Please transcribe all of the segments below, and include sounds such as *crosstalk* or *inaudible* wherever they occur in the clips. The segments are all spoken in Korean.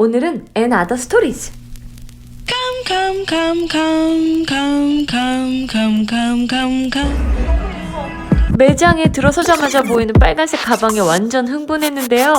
오늘은 An Other Stories. Come, come, come, come, come, come, come, come, come. 매장에 들어서자마자 보이는 빨간색 가방에 완전 흥분했는데요.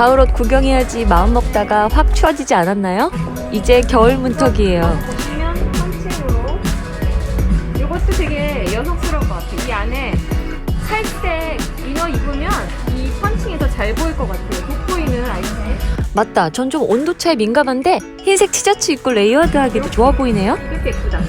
가을 옷 구경해야지 마음 먹다가 확 추워지지 않았나요? 이제 겨울 문턱이에요. 보시면 이것도 되게 여성스러운 것 같아요. 이 안에 살색 이너 입으면 이 펀칭이 더잘 보일 것 같아요. 돋보이는 아이템. 맞다. 전 좀 온도 차에 민감한데 흰색 티셔츠 입고 레이어드하기도 좋아 보이네요. 이것도 예쁘다.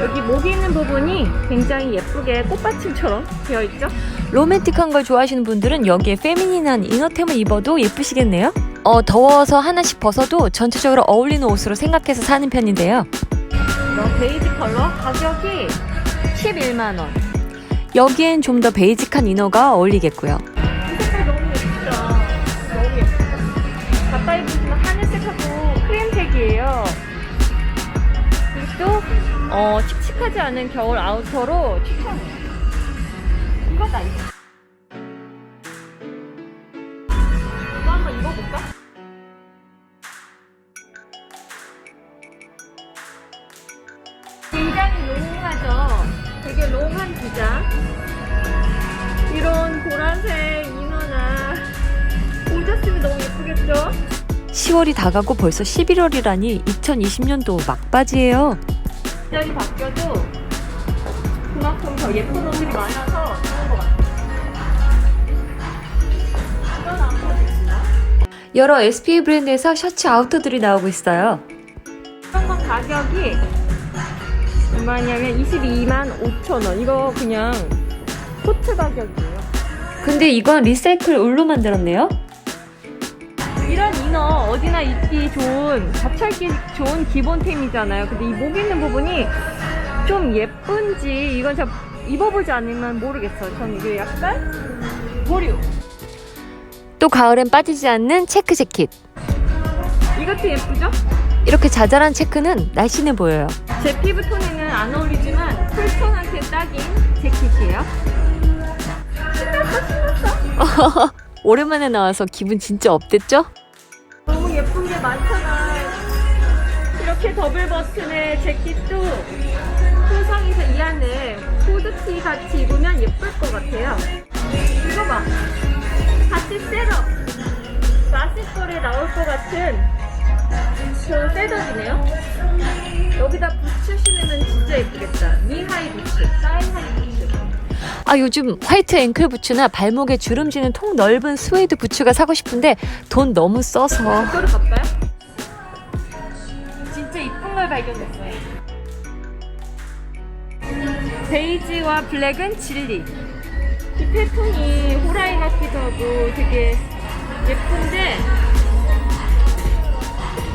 여기 목 있는 부분이 굉장히 예쁘게 꽃받침처럼 되어 있죠? 로맨틱한 걸 좋아하시는 분들은 여기에 페미닌한 이너템을 입어도 예쁘시겠네요. 어, 더워서 하나씩 벗어도 전체적으로 어울리는 옷으로 생각해서 사는 편인데요. 이런 베이지 컬러 가격이 11만 원. 여기엔 좀 더 베이직한 이너가 어울리겠고요. 어, 칙칙하지 않은 겨울 아우터로 추천해요. 이거다 이거. 이거 한번 입어볼까? 굉장히 롱하죠. 되게 롱한 기장. 이런 보라색 이너나 오졌으면 너무 예쁘겠죠? 10월이 다가고 벌써 11월이라니 2020년도 막바지예요. 시절이 바뀌어도 그만큼 더 예쁜 옷들이 많아서 좋은 것 같아요. 여러 SPA 브랜드에서 셔츠 아우터들이 나오고 있어요. 이런 건 가격이 얼마냐면 22만 5천 원. 이거 그냥 코트 가격이에요. 근데 이건 리사이클 울로 만들었네요. 이런 이너 어디나 입기 좋은 잡차입기 좋은 기본템이잖아요. 근데 이 목 있는 부분이 좀 예쁜지 이건 제가 입어보지 않으면 모르겠어요. 전 이게 약간 보류. 또 가을엔 빠지지 않는 체크 재킷. 이것도 예쁘죠? 이렇게 자잘한 체크는 날씬해 보여요. 제 피부 톤에는 안 어울리지만 쿨톤한테 딱인 재킷이에요. 신났어 신났어. *laughs* 오랜만에 나와서 기분 진짜 업됐죠? 너무 예쁜 게 많잖아. 이렇게 더블 버튼의 재킷도 소성에서 이 안에 후드티 같이 입으면 예쁠 것 같아요. 이거 봐. 같이 셋업. 마시골에 나올 것 같은 저 셋업이네요. 여기다 부츠 신으면 진짜 예쁘겠다. 니하이 부츠, 사이하이 부츠. 아 요즘 화이트 앵클 부츠나 발목에 주름지는 통 넓은 스웨이드 부츠가 사고 싶은데 돈 너무 써서 이거를 갈까요? 진짜 이쁜 걸 발견했어요. 베이지와 블랙은 진리. 이 패턴이 호라이 같기도 하고 되게 예쁜데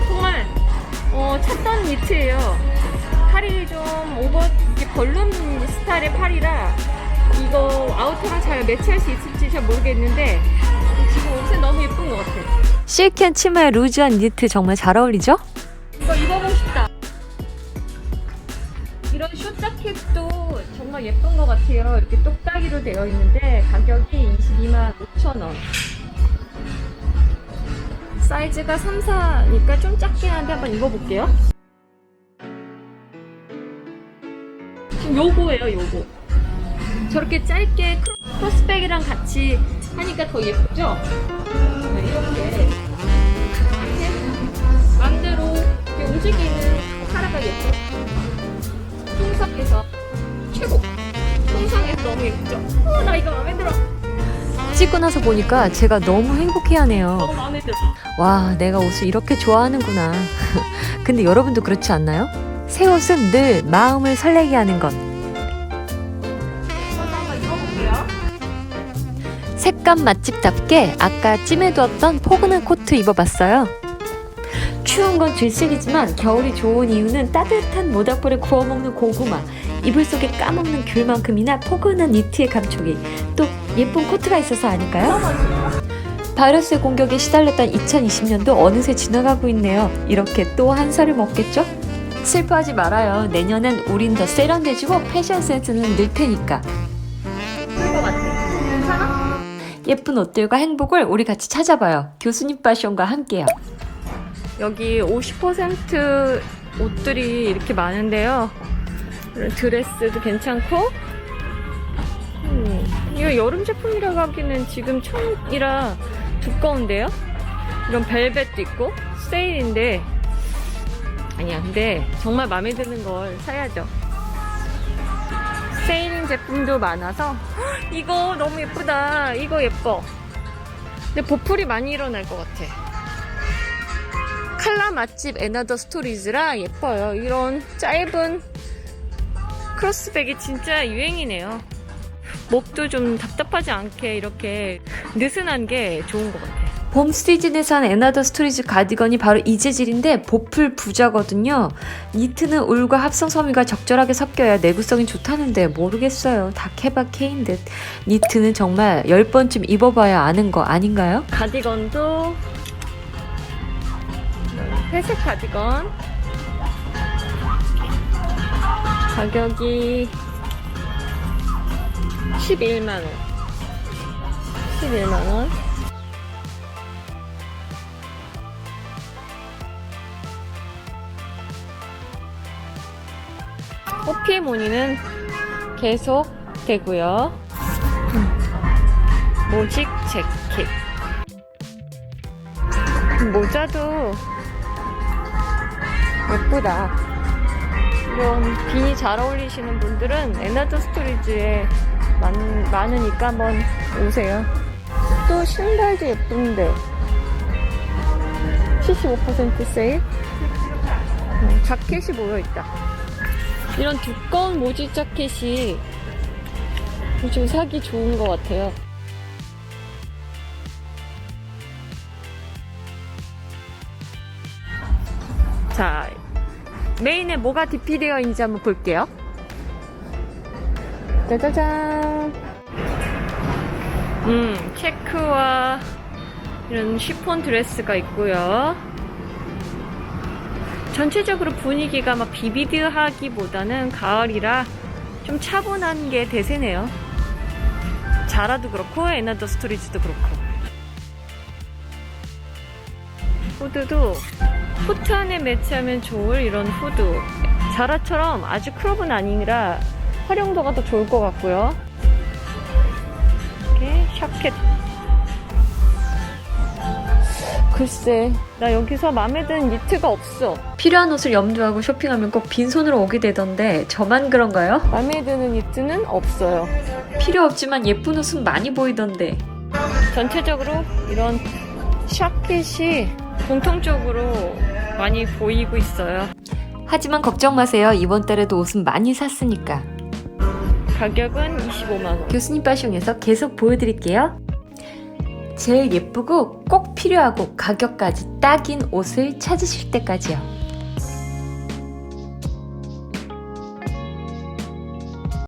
정말 어, 찾던 니트예요. 팔이 좀 오버 이렇게 벌룬 스타일의 팔이라 이거 아우터랑 잘 매치할 수 있을지 잘 모르겠는데 지금 옷은 너무 예쁜 것 같아요. 실키한 치마에 루즈한 니트 정말 잘 어울리죠? 이거 입어보고 싶다. 이런 숏 자켓도 정말 예쁜 것 같아요. 이렇게 똑딱이로 되어 있는데 가격이 22만 5천 원. 사이즈가 3, 4니까 좀 작긴 한데 한번 입어볼게요. 지금 요거예요, 요거. 저렇게 짧게 크로- 크로스백이랑 같이 하니까 더 예쁘죠? 네, 이렇게. 이렇게 맘대로 이렇게 움직이는 카라가 예뻐. 통상에서 최고. 통상에서 너무 예쁘죠? 어, 나 이거 마음에 들어. 찍고 나서 보니까 제가 너무 행복해하네요. 너무 마음에 들어. 와, 내가 옷을 이렇게 좋아하는구나. *laughs* 근데 여러분도 그렇지 않나요? 새 옷은 늘 마음을 설레게 하는 것. 색감 맛집답게 아까 찜해두었던 포근한 코트 입어봤어요. 추운 건 질색이지만 겨울이 좋은 이유는 따뜻한 모닥불에 구워 먹는 고구마, 이불 속에 까먹는 귤만큼이나 포근한 니트의 감촉이 또 예쁜 코트가 있어서 아닐까요? 바이러스의 공격에 시달렸던 2020년도 어느새 지나가고 있네요. 이렇게 또 한 살을 먹겠죠? 슬퍼하지 말아요. 내년엔 우린 더 세련돼지고 패션 센스는 늘 테니까. 예쁜 옷들과 행복을 우리 같이 찾아봐요. 교수님 패션과 함께요. 여기 50% 옷들이 이렇게 많은데요. 드레스도 괜찮고, 음, 이거 여름 제품이라고 하기는 지금 천이라 두꺼운데요? 이런 벨벳도 있고, 세일인데, 아니야, 근데 정말 마음에 드는 걸 사야죠. 세일인 제품도 많아서, 헉, 이거 너무 예쁘다. 이거 예뻐. 근데 보풀이 많이 일어날 것 같아. 칼라 맛집 에나더 스토리즈라 예뻐요. 이런 짧은 크로스백이 진짜 유행이네요. 목도 좀 답답하지 않게 이렇게 느슨한 게 좋은 것 같아요. 봄 시즌에선 에나더 스토리즈 가디건이 바로 이 재질인데 보풀 부자거든요. 니트는 울과 합성 섬유가 적절하게 섞여야 내구성이 좋다는데 모르겠어요. 다 케바 케인 듯. 니트는 정말 10번쯤 입어봐야 아는 거 아닌가요? 가디건도 회색 가디건 가격이 11만원 11만원 호피의 무늬는 계속 되고요 모직 재킷 모자도 예쁘다. 이런 비니 잘 어울리시는 분들은 에나더 스토리지에 많, 많으니까 한번 오세요. 또 신발도 예쁜데 75% 세일? 어, 자켓이 모여있다. 이런 두꺼운 모지 자켓이 요즘 사기 좋은 것 같아요. 자, 메인에 뭐가 디피되어 있는지 한번 볼게요. 짜자잔. 음, 체크와 이런 쉬폰 드레스가 있고요. 전체적으로 분위기가 막 비비드하기보다는 가을이라 좀 차분한 게 대세네요. 자라도 그렇고 에나더 스토리지도 그렇고. 후드도 코트 안에 매치하면 좋을 이런 후드. 자라처럼 아주 크롭은 아니라 활용도가 더 좋을 것 같고요. 이렇게 샤켓. 글쎄, 나 여기서 마음에 드는 니트가 없어. 필요한 옷을 염두하고 쇼핑하면 꼭 빈손으로 오게 되던데 저만 그런가요? 마음에 드는 니트는 없어요. 필요 없지만 예쁜 옷은 많이 보이던데. 전체적으로 이런 샤켓이 공통적으로 많이 보이고 있어요. 하지만 걱정 마세요. 이번 달에도 옷은 많이 샀으니까. 가격은 25만원. 교수님 파숑에서 계속 보여드릴게요. 제일 예쁘고 꼭 필요하고 가격까지 딱인 옷을 찾으실 때까지요.